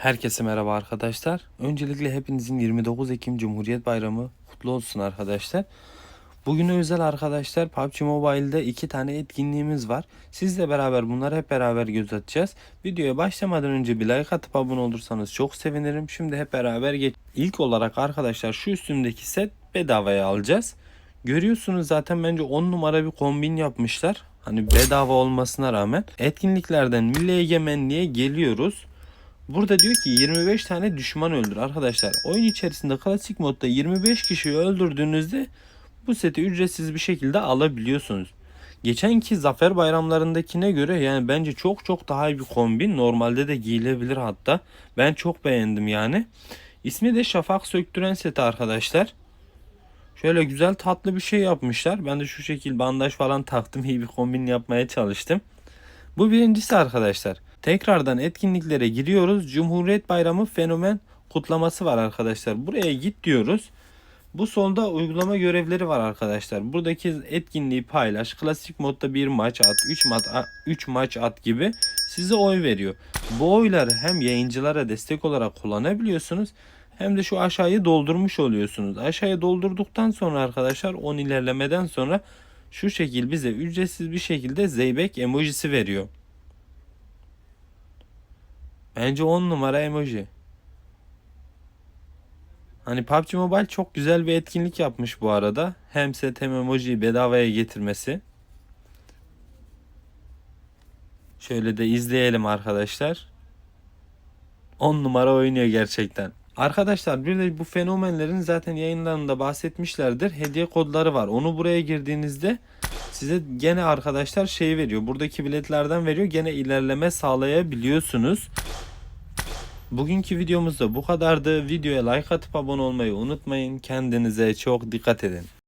Herkese merhaba arkadaşlar. Öncelikle hepinizin 29 Ekim Cumhuriyet Bayramı kutlu olsun arkadaşlar. Bugüne özel arkadaşlar PUBG Mobile'de iki tane etkinliğimiz var. Sizle beraber bunları hep beraber göz atacağız. Videoya başlamadan önce bir like atıp abone olursanız çok sevinirim. Şimdi hep beraber geç. İlk olarak arkadaşlar şu üstümdeki set bedavaya alacağız. Görüyorsunuz zaten bence 10 numara bir kombin yapmışlar. Hani bedava olmasına rağmen. Etkinliklerden Milli Egemenliğe geliyoruz. Burada diyor ki 25 tane düşman öldür arkadaşlar. Oyun içerisinde klasik modda 25 kişiyi öldürdüğünüzde bu seti ücretsiz bir şekilde alabiliyorsunuz. Geçenki zafer bayramlarındakine göre yani bence çok çok daha iyi bir kombin. Normalde de giyilebilir hatta. Ben çok beğendim yani. İsmi de Şafak Söktüren seti arkadaşlar. Şöyle güzel tatlı bir şey yapmışlar. Ben de şu şekil bandaj falan taktım. iyi bir kombin yapmaya çalıştım. Bu birincisi arkadaşlar. Tekrardan etkinliklere giriyoruz. Cumhuriyet Bayramı fenomen kutlaması var arkadaşlar. Buraya git diyoruz. Bu solda uygulama görevleri var arkadaşlar. Buradaki etkinliği paylaş. Klasik modda bir maç at, 3 maç 3 maç at gibi size oy veriyor. Bu oyları hem yayıncılara destek olarak kullanabiliyorsunuz hem de şu aşağıyı doldurmuş oluyorsunuz. Aşağıya doldurduktan sonra arkadaşlar 10 ilerlemeden sonra şu şekil bize ücretsiz bir şekilde zeybek emojisi veriyor. Bence 10 numara emoji. Hani PUBG Mobile çok güzel bir etkinlik yapmış bu arada. Hem set hem emojiyi bedavaya getirmesi. Şöyle de izleyelim arkadaşlar. 10 numara oynuyor gerçekten. Arkadaşlar bir de bu fenomenlerin zaten yayınlarında bahsetmişlerdir. Hediye kodları var. Onu buraya girdiğinizde size gene arkadaşlar şey veriyor. Buradaki biletlerden veriyor. Gene ilerleme sağlayabiliyorsunuz. Bugünkü videomuz da bu kadardı. Videoya like atıp abone olmayı unutmayın. Kendinize çok dikkat edin.